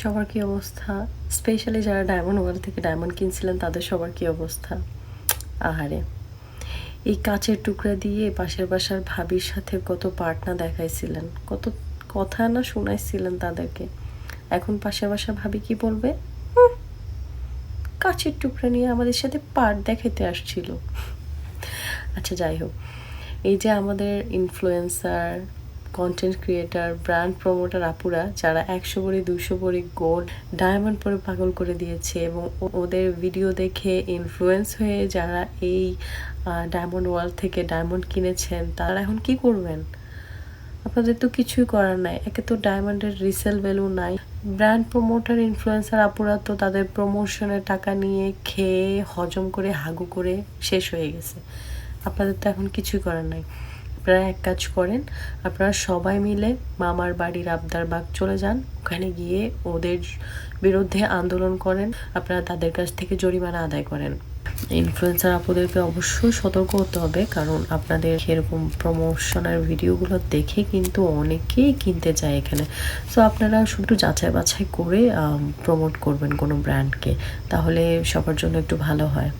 সবার কি অবস্থা? স্পেশালি যারা ডায়মন্ড ওয়ার্ল্ড থেকে ডায়মন্ড কিনছিলেন, তাদের সবার কি অবস্থা? আহারে। এই কাচের টুকরা দিয়ে পাশের বাসার ভাবির সাথে কত পার্টনা দেখাইছিলেন। কত কথা না শোনাইছিলেন তাদেরকে। এখন পাশের বাসার ভাবি কি বলবে? কাচের টুকরা নিয়ে আমাদের সাথে পার্ট দেখাইতে আসছিল। আচ্ছা যাই হোক। এই যে আমাদের influencer content creator brand promoter আপুরা, যারা একশো ভরি, দুশো ভরি গোল্ড ডায়মন্ড পরে পাগল করে দিয়েছে এবং ওদের ভিডিও দেখে ইনফ্লুয়েন্স হয়ে যারা এই ডায়মন্ড ওয়ার্ল্ড থেকে ডায়মন্ড কিনেছেন, তারা এখন কি করবেন? আপনাদের তো কিছুই করার নাই। একে তো ডায়মন্ডের রিসেল ভ্যালু নাই। ব্র্যান্ড প্রমোটার ইনফ্লুয়েন্সার আপুরা তো তাদের প্রমোশনের টাকা নিয়ে খেয়ে হজম করে, হাগু করে শেষ হয়ে গেছে। আপনাদের তো এখন কিছুই করার নাই। আপনারা এক কাজ করেন, আপনারা সবাই মিলে মামার বাড়ির আবদার বাগ চলে যান, ওখানে গিয়ে ওদের বিরুদ্ধে আন্দোলন করেন, আপনারা তাদের কাছ থেকে জরিমানা আদায় করেন। ইনফ্লুয়েন্সার আপুদেরকে অবশ্যই সতর্ক হতে হবে, কারণ আপনাদের এরকম প্রমোশনের ভিডিওগুলো দেখে কিন্তু অনেকেই কিনতে চায় এখানে। সো আপনারা শুধু যাচাই বাছাই করে প্রমোট করবেন কোনো ব্র্যান্ডকে তাহলে সবার জন্য একটু ভালো হয়।